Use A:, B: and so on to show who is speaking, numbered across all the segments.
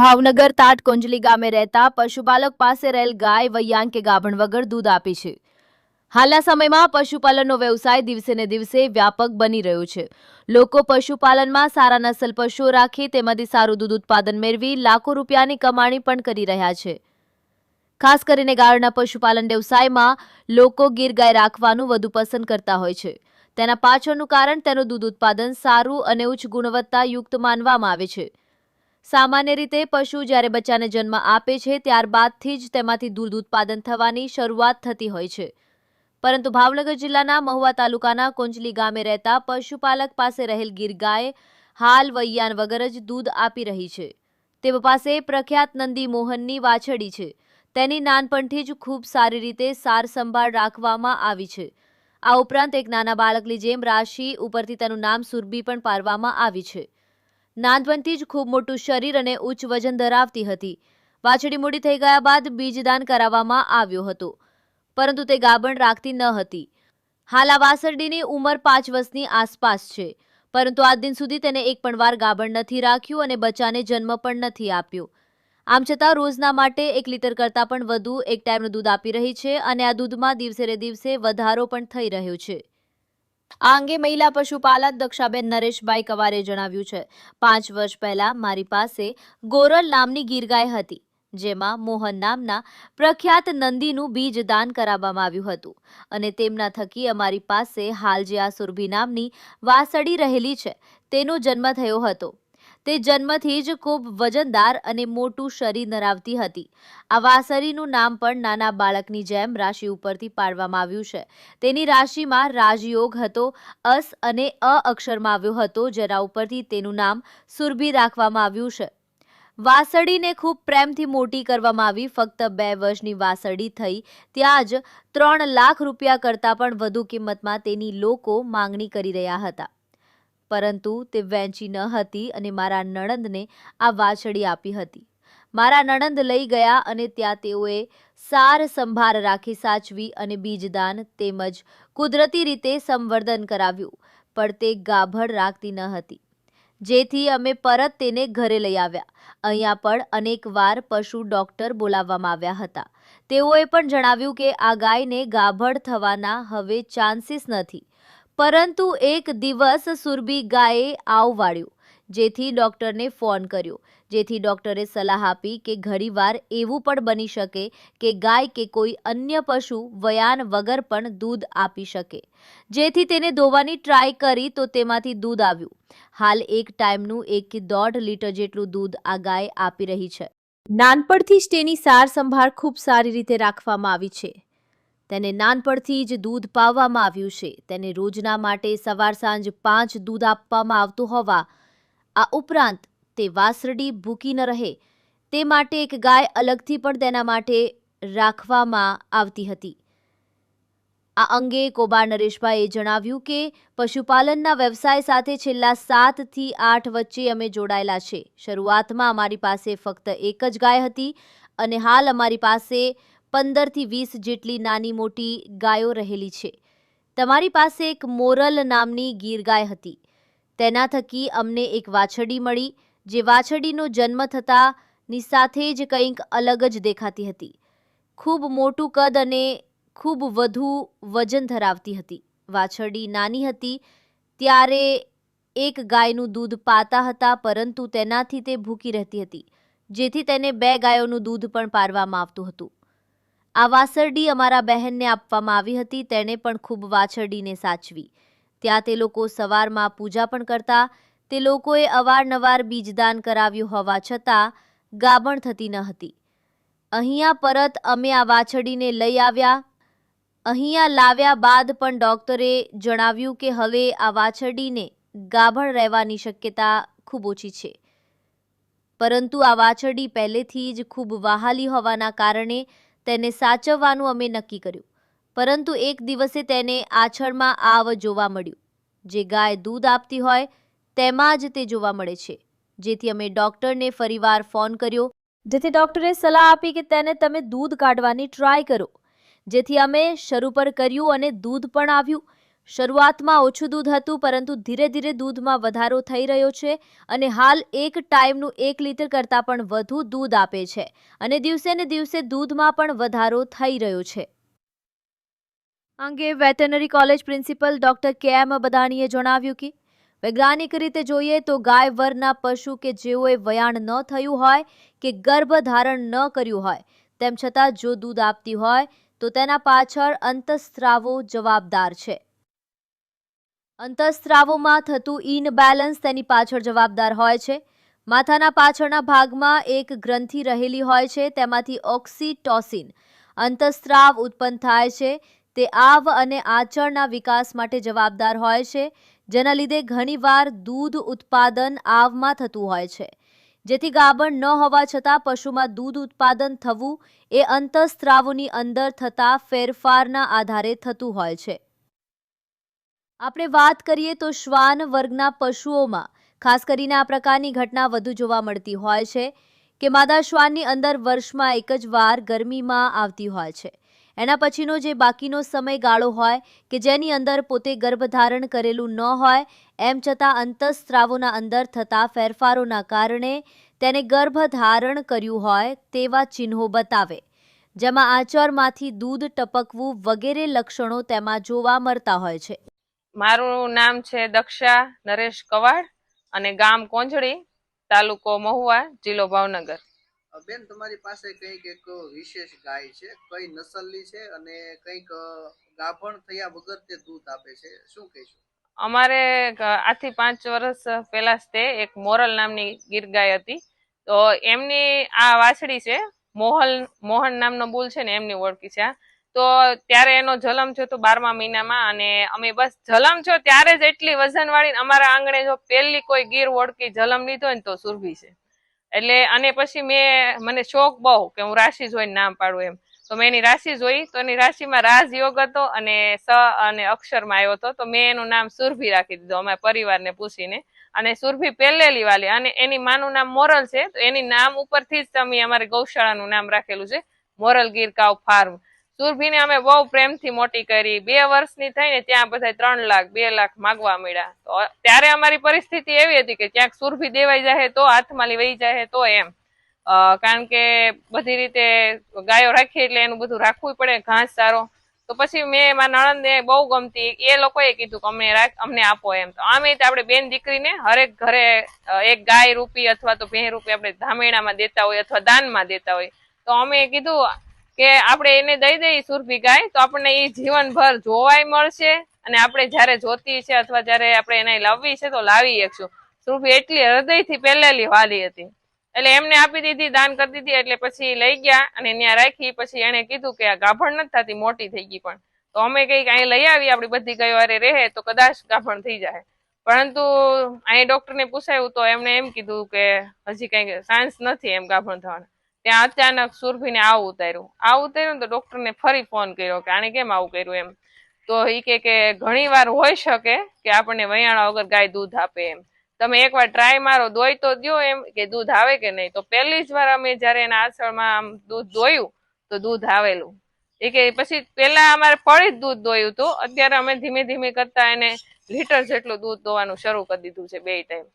A: ભાવનગર તાટકોંજલી ગામે રહેતા પશુપાલક પાસે રહેલ ગાય વૈયાંકે ગાભણ વગર દૂધ આપી છે. હાલના સમયમાં પશુપાલનનો વ્યવસાય દિવસે ને દિવસે વ્યાપક બની રહ્યો છે. લોકો પશુપાલનમાં સારા નસલ પશુઓ રાખી તેમાંથી સારું દૂધ ઉત્પાદન મેળવી લાખો રૂપિયાની કમાણી પણ કરી રહ્યા છે. ખાસ કરીને ગાયોના પશુપાલન વ્યવસાયમાં લોકો ગીર ગાય રાખવાનું વધુ પસંદ કરતા હોય છે. તેના પાછળનું કારણ તેનું દૂધ ઉત્પાદન સારું અને ઉચ્ચ ગુણવત્તાયુક્ત માનવામાં આવે છે. સામાન્ય રીતે પશુ જ્યારે બચ્ચાને જન્મ આપે છે, ત્યારબાદથી જ તેમાંથી દૂધ ઉત્પાદન થવાની શરૂઆત થતી હોય છે. પરંતુ ભાવનગર જિલ્લાના મહુવા તાલુકાના કોંજલી ગામે રહેતા પશુપાલક પાસે રહેલ ગીર ગાય હાલ વૈયાન વગર જ દૂધ આપી રહી છે. તેઓ પાસે પ્રખ્યાત નંદી મોહનની વાછડી છે. તેની નાનપણથી જ ખૂબ સારી રીતે સાર સંભાળ રાખવામાં આવી છે. આ ઉપરાંત એક નાના બાળકની જેમ રાશિ ઉપરથી તેનું નામ સુરભી પણ પાડવામાં આવી છે. નાનપણથી જ ખૂબ મોટું શરીર અને ઉચ્ચ વજન ધરાવતી હતી. વાછડી મૂડી થઈ ગયા બાદ બીજદાન કરાવવામાં આવ્યો હતો, પરંતુ તે ગાબણ રાખતી ન હતી. હાલ આ વાસરડીની ઉંમર પાંચ વર્ષની આસપાસ છે, પરંતુ આજ દિન સુધી તેને એક પણ વાર ગાબણ નથી રાખ્યું અને બચ્ચાને જન્મ પણ નથી આપ્યો. આમ છતાં રોજના માટે એક લીટર કરતાં પણ વધુ એક ટાઈમનું દૂધ આપી રહી છે અને આ દૂધમાં દિવસે ને દિવસે વધારો પણ થઈ રહ્યો છે. આ અંગે મહિલા પશુપાલક દક્ષાબેન નરેશભાઈ કવારે જણાવ્યું છે, પાંચ વર્ષ પહેલા મારી પાસે ગોરલ નામની ગીરગાય હતી, જેમાં મોહન નામના પ્રખ્યાત નંદીનું બીજ દાન કરાવવામાં આવ્યું હતું અને તેમના થકી અમારી પાસે હાલ જે આ સુરભી નામની વાસડી રહેલી છે, તેનો જન્મ થયો હતો. તે જન્મથી જ ખૂબ વજનદાર અને મોટું શરીર ધરાવતી હતી. આ વાસળીનું નામ પણ નાના બાળકની જેમ રાશિ ઉપરથી પાડવામાં આવ્યું છે. તેની રાશિમાં રાજયોગ હતો, અસ અને અ અક્ષરમાં આવ્યો હતો, જેના ઉપરથી તેનું નામ સુરભી રાખવામાં આવ્યું છે. વાસળીને ખૂબ પ્રેમથી મોટી કરવામાં આવી. ફક્ત બે વર્ષની વાસળી થઈ, ત્યાં જ ત્રણ લાખ રૂપિયા કરતાં પણ વધુ કિંમતમાં તેની લોકો માંગણી કરી રહ્યા હતા. પરંતુ તે વેચી ન હતી અને મારા નણંદને આ વાછડી આપી હતી. મારા નણંદ લઈ ગયા અને ત્યાં તેઓએ સાર સંભાળ રાખી સાચવી અને બીજદાન તેમજ કુદરતી રીતે સંવર્ધન કરાવ્યું, પણ તે ગાભણ રાખતી ન હતી. જેથી અમે પરત તેને ઘરે લઈ આવ્યા. અહીંયા પણ અનેકવાર પશુ ડોક્ટર બોલાવવામાં આવ્યા હતા. તેઓએ પણ જણાવ્યું કે આ ગાયને ગાભડ થવાના હવે ચાન્સીસ નથી. પરંતુ એક દિવસ સુરભી ગાયે આવ વાળ્યું જેથી ડૉક્ટરને ફોન કર્યો. જેથી ડૉક્ટરે સલાહ આપી કે ઘણીવાર એવું પણ બની શકે કે ગાય કે કોઈ અન્ય પશુ વયાન વગર પણ દૂધ આપી શકે. જેથી તેને ધોવાની ટ્રાય કરી તો તેમાંથી દૂધ આવ્યું. હાલ એક ટાઈમનું એકથી દોઢ લીટર જેટલું દૂધ આ ગાય આપી રહી છે. નાનપણથી જ તેની સાર સંભાળ ખૂબ સારી રીતે રાખવામાં આવી છે. તેને નાનપણથી જ દૂધ પાવામાં આવ્યું છે. તેને રોજના માટે સવાર સાંજ પાંચ દૂધ આપવામાં આવતું હોવા, આ ઉપરાંત તે વાસરડી ભૂકી ન રહે. તે માટે એક ગાય અલગથી પણ તેના માટે રાખવામાં આવતી હતી. આ અંગે કોબાર નરેશભાઈએ જણાવ્યું કે, પશુપાલનના વ્યવસાય સાથે છેલ્લા સાતથી આઠ વચ્ચે અમે જોડાયેલા છે. શરૂઆતમાં અમારી પાસે ફક્ત એક જ ગાય હતી અને હાલ અમારી પાસે પંદરથી વીસ જેટલી નાની મોટી ગાયો રહેલી છે. તમારી પાસે એક મોરલ નામની ગીર ગાય હતી. તેના થકી અમને એક વાછડી મળી, જે વાછડીનો જન્મ થતાની સાથે જ કંઈક અલગ જ દેખાતી હતી. ખૂબ મોટું કદ અને ખૂબ વધુ વજન ધરાવતી હતી. વાછરડી નાની હતી, ત્યારે એક ગાયનું દૂધ પાતા હતા, પરંતુ તેનાથી તે ભૂકી રહેતી હતી, જેથી તેને બે ગાયોનું દૂધ પણ પારવામાં આવતું હતું. આ વાસરડી અમારા બહેનને આપવામાં આવી હતી, તેણે પણ ખૂબ વાછરડીને સાચવી. ત્યાં તે લોકો સવારમાં પૂજા પણ કરતા, તે લોકોએ અવારનવાર બીજદાન કરાવ્યું હોવા છતાં ગાભણ થતી ન હતી. અહીંયા પરત અમે આ વાછડીને લઈ આવ્યા. અહીંયા લાવ્યા બાદ પણ ડોક્ટરે જણાવ્યું કે હવે આ વાછરડીને ગાભણ રહેવાની શક્યતા ખૂબ ઓછી છે. પરંતુ આ વાછરડી પહેલેથી જ ખૂબ વહાલી હોવાના કારણે તેને સાચવવાનું અમે નક્કી કર્યું. પરંતુ એક દિવસે તેને આછળમાં આવ જોવા મળ્યું. જે ગાય દૂધ આપતી હોય, તેમાં જ તે જોવા મળે છે. જેથી અમે ડોક્ટરને ફરીવાર ફોન કર્યો. જેથી ડોક્ટરે સલાહ આપી કે તેને તમે દૂધ કાઢવાની ટ્રાય કરો. જેથી અમે શરૂ પર કર્યું અને દૂધ પણ આવ્યું. શરૂઆતમાં ઓછું દૂધ હતું, પરંતુ ધીરે ધીરે દૂધમાં વધારો થઈ રહ્યો છે અને હાલ એક ટાઈમનું એક લીટર કરતાં પણ વધુ દૂધ આપે છે અને દિવસે ને દિવસે દૂધમાં પણ વધારો થઈ રહ્યો છે. અંગે વેટરનરી કોલેજ પ્રિન્સિપલ ડોક્ટર કે એમ બદાણીએ જણાવ્યું કે, વૈજ્ઞાનિક રીતે જોઈએ તો ગાય વરના પશુ કે જેઓએ વયાણ ન થયું હોય કે ગર્ભ ધારણ ન કર્યું હોય, તેમ છતાં જો દૂધ આપતી હોય તો તેના પાછળ અંતઃસ્ત્રાવો જવાબદાર છે. અંતઃસ્ત્રાવોમાં થતું ઇનબેલેન્સ તેની પાછળ જવાબદાર હોય છે. માથાના પાછળના ભાગમાં એક ગ્રંથિ રહેલી હોય છે, તેમાંથી ઓક્સિટોસિન, અંતઃસ્ત્રાવ ઉત્પન્ન થાય છે. તે આવ અને આચળના વિકાસ માટે જવાબદાર હોય છે, જેના લીધે ઘણીવાર દૂધ ઉત્પાદન આવમાં થતું હોય છે. જેથી ગાબણ ન હોવા છતાં પશુમાં દૂધ ઉત્પાદન થવું એ અંતઃસ્ત્રાવોની અંદર થતા ફેરફારના આધારે થતું હોય છે. આપણે વાત કરીએ તો શ્વાન વર્ગના પશુઓમાં. ખાસ કરીને આ પ્રકારની ઘટના વધુ જોવા મળતી હોય છે કે માદા શ્વાનની અંદર વર્ષમાં એક જ વાર ગરમીમાં આવતી હોય છે. એના પછીનો જે બાકીનો સમયગાળો હોય કે જેની અંદર પોતે ગર્ભધારણ કરેલું ન હોય, એમ છતાં અંતઃસ્ત્રાવોના અંદર થતા ફેરફારોના કારણે તેને ગર્ભધારણ કર્યું હોય તેવા ચિહ્નો બતાવે. જેમાં આચરમાંથી દૂધ ટપકવું વગેરે લક્ષણો તેમાં જોવા મળતા હોય છે.
B: મારું નામ છે દક્ષા નરેશ કવાડ અને ગામ કોંજળી તાલુકો મહુવા જિલ્લો ભાવનગર.
C: બેન તમારી પાસે કંઈક એક વિશેષ ગાય છે? કઈ નસલની છે અને કંઈક ગાભણ થયા વગર તે દૂધ આપે છે? શું કહેશો?
B: અમારે આથી પાંચ વર્ષ પહેલા તે એક મોરલ નામની ગીર ગાય હતી. તો એમની આ વાછડી છે મોહલ મોહન નામનો બુલ છે ને એમની ઓળખી છે આ. તો ત્યારે એનો જલમ થયો તો બારમા મહિનામાં અને અમે બસ જલમ થયો ત્યારે જ એટલી વજન વાળી અમારા આંગણે જો પહેલી કોઈ ગીર ઓળખી જલમ લીધો ને તો સુરભી છે. એટલે અને પછી મેં, મને શોખ બહુ કે હું રાશિ જોઈને નામ પાડું એમ. તો મેં એની રાશિ જોઈ, તો એની રાશિમાં રાજયોગ હતો અને સ અને અક્ષરમાં આવ્યો હતો. તો મેં એનું નામ સુરભી રાખી દીધું અમારા પરિવારને પૂછીને. અને સુરભી પહેલેલી વાલી, અને એની માનું નામ મોરલ છે. તો એની નામ ઉપરથી જ તમે અમારી ગૌશાળાનું નામ રાખેલું છે. મોરલ ગીર કાવ ફાર્મ. સુરભીને અમે બહુ પ્રેમથી મોટી કરી. બે વર્ષની થઈને ત્યાં બધા ત્રણ લાખ, બે લાખ માગવા મળ્યા તો ત્યારે અમારી પરિસ્થિતિ એવી હતી કે ક્યાંક સુરભી દેવાઈ જાય તો હાથમાં લેવાઈ જાય તો એમ. કારણ કે બધી રીતે ગાયો રાખીએ એટલે એનું બધું રાખવું પડે, ઘાસ સારો તો પછી મેં મારા નણંદને બહુ ગમતી. એ લોકોએ કીધું કે અમને રાખ, અમને આપો એમ. તો આમે રીતે આપણે બેન દીકરીને હરેક ઘરે એક ગાય રૂપી અથવા તો ભેં રૂપી આપણે ધામેણામાં દેતા હોય અથવા દાનમાં દેતા હોય. તો અમે કીધું કે આપણે એને દઈ દઈએ સુરભી ગાય, તો આપણને એ જીવનભર જોવાય મળશે. અને આપણે જ્યારે જોતી છે અથવા જ્યારે આપણે એને લાવવી છે તો લાવી શકશું. સુરભી એટલી હૃદયથી પહેલેલી વાલી હતી. એટલે એમને આપી દીધી, દાન કરી દીધી, એટલે પછી લઈ ગયા અને ત્યાં રાખી, પછી એને કીધું કે આ ગાભણ નથી થતી, મોટી થઈ ગઈ પણ. તો અમે કંઈક અહીં લઈ આવી આપણી બધી ગયો વારે રહે તો કદાચ ગાભણ થઈ જાય. પરંતુ અહીં ડોક્ટરને પૂછાયું તો એમણે એમ કીધું કે હજી કઈ સાયન્સ નથી એમ ગાભણ થવાના. ત્યાં અચાનક સુરભીને આવું ઉતાર્યું. આ ઉતાર્યું તો ડૉક્ટરને ફરી ફોન કર્યો કે આણે કેમ આવું કર્યું એમ. તો એ કે કે ઘણી વાર હોઈ શકે કે આપણને વયાણા વગર ગાય દૂધ આપે એમ. તમે એકવાર ટ્રાય મારો દોઈ તો દો એમ કે દૂધ આવે કે નહીં. તો પહેલી જ વાર અમે જ્યારે એના આસળમાં આમ દૂધ દોયું તો દૂધ આવેલું. એ કે પછી પેલા અમારે પડી જ દૂધ દોયું હતું. અત્યારે અમે ધીમે ધીમે કરતા એને લીટર જેટલું દૂધ દોવાનું શરૂ કરી દીધું છે બે ટાઈમ.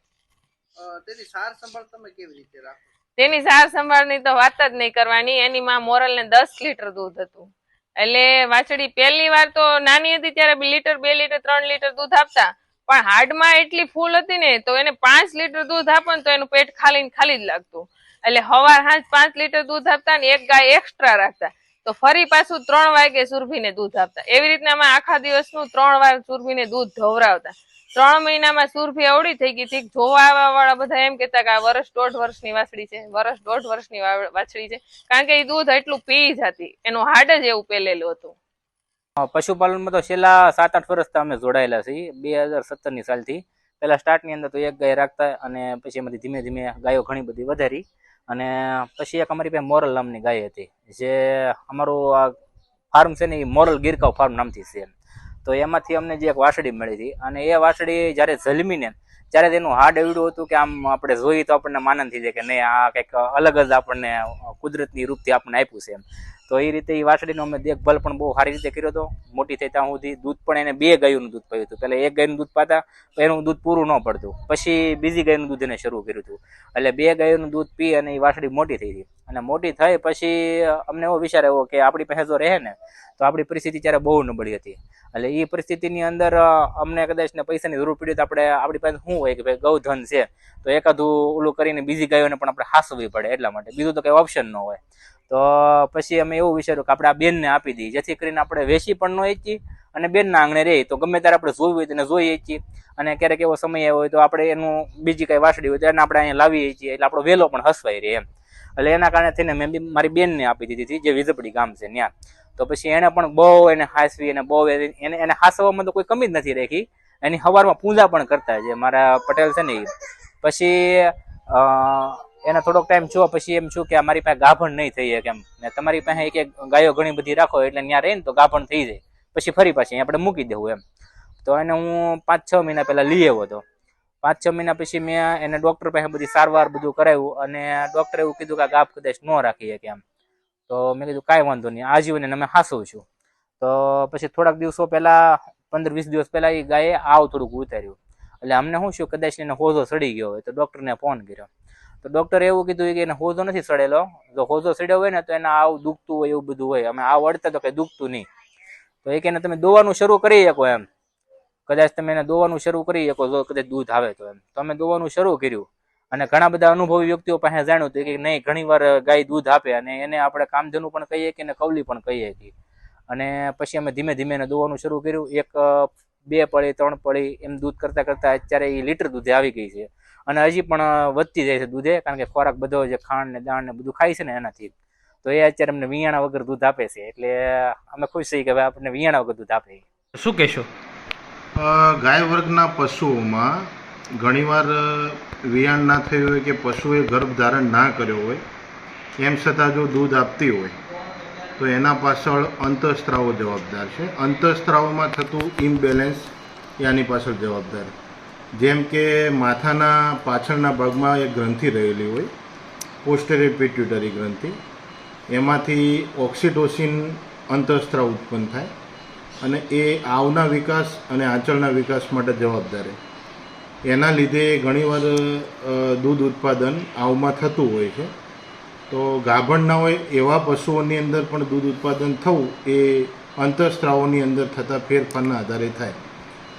C: તેની સાર સંભાળ તમે કેવી રીતે રાખો
B: તેની સાર સંભાળની તો વાત જ નહીં કરવાની. એની માં મોરલ ને દસ લીટર દૂધ હતું. એટલે વાછડી પહેલી વાર તો નાની હતી ત્યારે બે લીટર બે લીટર, ત્રણ લીટર દૂધ આપતા. પણ હાડમાં એટલી ફૂલ હતી ને, તો એને પાંચ લીટર દૂધ આપો ને તો એનું પેટ ખાલી ખાલી જ લાગતું. એટલે હવાર હાજ પાંચ લીટર દૂધ આપતા ને એક ગાય એક્સ્ટ્રા રાખતા. તો ફરી પાછું ત્રણ વાગે સુરભીને દૂધ આપતા. એવી રીતના આખા દિવસનું ત્રણ વાર સુરભીને દૂધ ધવરાવતા. ત્રણ મહિનામાં સુરભી અવળી થઈ ગઈ હતી. જોવા આવવા વાળા બધા એમ કેતા કે આ વર્ષ દોઢ વર્ષની વાછડી છે. વર્ષ દોઢ વર્ષની વાછડી છે. કારણ કે એ દૂધ એટલું પી જતી એનું હાડ જ એવું પેલેલું હતું.
D: પશુપાલનમાં તો છેલ્લા સાત આઠ વર્ષથી અમે જોડાયેલા છીએ. બે હજાર સત્તરની સાલથી. પહેલા સ્ટાર્ટની અંદર તો એક ગાય રાખતા અને પછી એમાંથી ધીમે ધીમે ગાયો ઘણી બધી વધારી. અને પછી એક અમારી પાસે મોરલ નામની ગાય હતી. જે અમારું આ ફાર્મ છે ને એ મોરલ ગીરકાવ ફાર્મ નામથી છે તો એમાંથી અમને જે એક વાસળી મળી હતી. અને એ વાસળી જ્યારે જલમીને ત્યારે તેનું હાડ એવડું હતું કે આમ આપણે જોઈએ તો આપણને માનંદ થઈ જાય કે નહીં, આ કંઈક અલગ જ આપણને કુદરતની રૂપથી આપણને આપ્યું છે એમ. તો એ રીતે એ વાછડીનો અમે દેખભાલ પણ બહુ સારી રીતે કર્યો હતો. મોટી થઈ ત્યાં સુધી દૂધ પણ એને બે ગાયનું દૂધ પાયું હતું. પહેલાં એક ગાયનું દૂધ પાતા એનું દૂધ પૂરું ન પડતું. પછી બીજી ગાયનું દૂધ એને શરૂ કર્યું હતું. એટલે બે ગાયનું દૂધ પી અને એ વાછડી મોટી થઈ હતી અને મોટી થઈ પછી અમને એવો વિચાર આવ્યો કે આપણી પાસે જો રહે ને, તો આપણી પરિસ્થિતિ ત્યારે બહુ નબળી હતી. એટલે એ પરિસ્થિતિની અંદર અમને કદાચ ને પૈસાની જરૂર પડી તો આપણે, આપણી પાસે શું હોય કે ભાઈ ગૌધન છે, તો એકાદું ઓલું કરીને બીજી ગાયોને પણ આપણે હાસવવી પડે એટલા માટે. બીજું તો કંઈ ઓપ્શન ન હોય. તો પછી અમે એવું વિચાર્યું કે આપણે આ બેનને આપી દઈએ, જેથી કરીને આપણે વેચી પણ ન વેચી અને બેનના આંગણે રહી તો ગમે ત્યારે આપણે જોવી હોય તેને જોઈ વેચીએ અને ક્યારેક એવો સમય આવ્યો હોય તો આપણે એનું બીજી કઈ વાસડી હોય તો એને આપણે અહીંયા લાવીએ છીએ એટલે આપણો વેલો પણ હસવાઈ રહે એમ. એટલે એના કારણે થઈને મેં બી મારી બેનને આપી દીધી હતી, જે વિઝપડી ગામ છે ત્યાં. તો પછી એને પણ બહુ એને હાસવી અને બહુ એને એને હાસવામાં તો કોઈ કમી જ નથી રાખી. એની સવારમાં પૂજા પણ કરતા છે મારા પટેલ છે ને એ પછી એને થોડોક ટાઈમ છો પછી એમ છું કે અમારી મારી પાસે ગાભણ નહીં થઈ શકે એમ. ને તમારી પાસે એક એક ગાયો ઘણી બધી રાખો એટલે ત્યાં રહીને તો ગાભણ થઈ જાય. પછી ફરી પાછી આપણે મૂકી દેવું એમ. તો એને હું પાંચ છ મહિના પહેલાં લઈ આવ્યો હતો. પાંચ છ મહિના પછી મેં એને ડૉક્ટર પાસે બધી સારવાર બધું કરાવ્યું અને ડૉક્ટરે એવું કીધું કે ગાભ કદાચ ન રાખી શકે એમ. તો મેં કીધું કાંઈ વાંધો નહીં આજીવને અમે હાસું છું. તો પછી થોડાક દિવસો પહેલાં, પંદર વીસ દિવસ પહેલાં એ ગાયે આવ થોડુંક ઉતાર્યું. એટલે અમને શું શું કદાચ એને હોજો સડી ગયો હોય તો ડૉક્ટરને ફોન કર્યો. તો ડોક્ટરે એવું કીધું કે એને હોજો નથી સડેલો. જો હોજો સડ્યો હોય ને તો એને આવ દુખતું હોય એવું બધું હોય. અમે આ વળતા તો કઈ દુખતું નહીં. તો એ એને તમે દોવાનું શરૂ કરી શકો એમ. કદાચ તમે એને દોવાનું શરૂ કરી શકો, જો કદાચ દૂધ આવે તો એમ. તો અમે દોવાનું શરૂ કર્યું. અને ઘણા બધા અનુભવી વ્યક્તિઓ પાસે જાણ્યું હતું કે નહીં ઘણી વાર ગાય દૂધ આપે અને એને આપણે કામધેનું પણ કહીએ કે એને કવલી પણ કહીએ કે અને પછી અમે ધીમે ધીમે એને દોવાનું શરૂ કર્યું. એક બે પળી, ત્રણ પળી એમ દૂધ કરતાં કરતાં અત્યારે એ લીટર દૂધે આવી ગઈ છે. અને હજી પણ વધતી જાય છે દૂધે કારણ કે ખોરાક બધો જે ખાંડ ને દાણ ને બધું ખાય છે ને એનાથી. તો એ અત્યારે અમને વિયાણા વગર દૂધ આપે છે એટલે અમે ખુશ થઈ કે હવે આપણને વિયાણા વગર દૂધ આપે.
E: શું કહેશો?
F: ગાય વર્ગના પશુઓમાં ઘણીવાર વિયાણ ના થયું હોય કે પશુએ ગર્ભ ધારણ ના કર્યો હોય એમ છતાં જો દૂધ આપતી હોય તો એના પાછળ અંતઃસ્ત્રાવો જવાબદાર છે. અંતઃસ્ત્રાવોમાં થતું ઇમ્બેલેન્સ એની પાછળ જવાબદાર. જેમ કે માથાના પાછળના ભાગમાં એક ગ્રંથિ રહેલી હોય પોસ્ટેરિયર પિટ્યુટરી ગ્રંથિ. એમાંથી ઓક્સિટોસિન અંતઃસ્ત્રાવ ઉત્પન્ન થાય અને એ આવના વિકાસ અને આંચળના વિકાસ માટે જવાબદાર એના લીધે ઘણીવાર દૂધ ઉત્પાદન આવમાં થતું હોય છે. તો ગાભણ ના હોય એવા પશુઓની અંદર પણ દૂધ ઉત્પાદન થવું એ અંતઃસ્ત્રાવોની અંદર થતા ફેરફારના આધારે થાય.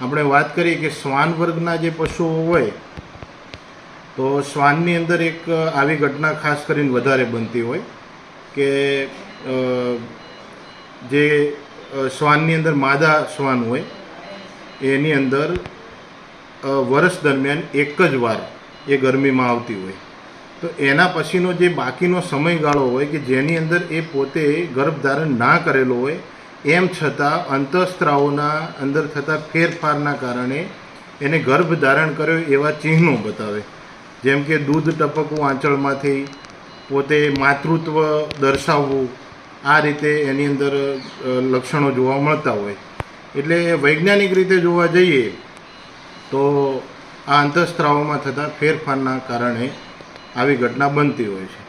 F: આપણે વાત કરીએ કે શ્વાન વર્ગના જે પશુઓ હોય, તો શ્વાનની અંદર એક આવી ઘટના ખાસ કરીને વધારે બનતી હોય કે જે શ્વાનની અંદર માદા શ્વાન હોય, એની અંદર વર્ષ દરમિયાન એક જ વાર એ ગરમીમાં આવતી હોય. તો એના પછીનો જે બાકીનો સમયગાળો હોય કે જેની અંદર એ પોતે ગર્ભધારણ ના કરેલો હોય એમ છતાં અંતઃસ્ત્રાવોના અંદર થતા ફેરફારના કારણે એને ગર્ભ ધારણ કર્યો એવા ચિહ્નો બતાવે. જેમ કે દૂધ ટપકવું આંચળમાંથી, પોતે માતૃત્વ દર્શાવવું, આ રીતે એની અંદર લક્ષણો જોવા મળતા હોય. એટલે વૈજ્ઞાનિક રીતે જોવા જઈએ તો આ અંતઃસ્ત્રાવોમાં થતા ફેરફારના કારણે આવી ઘટના બનતી હોય છે.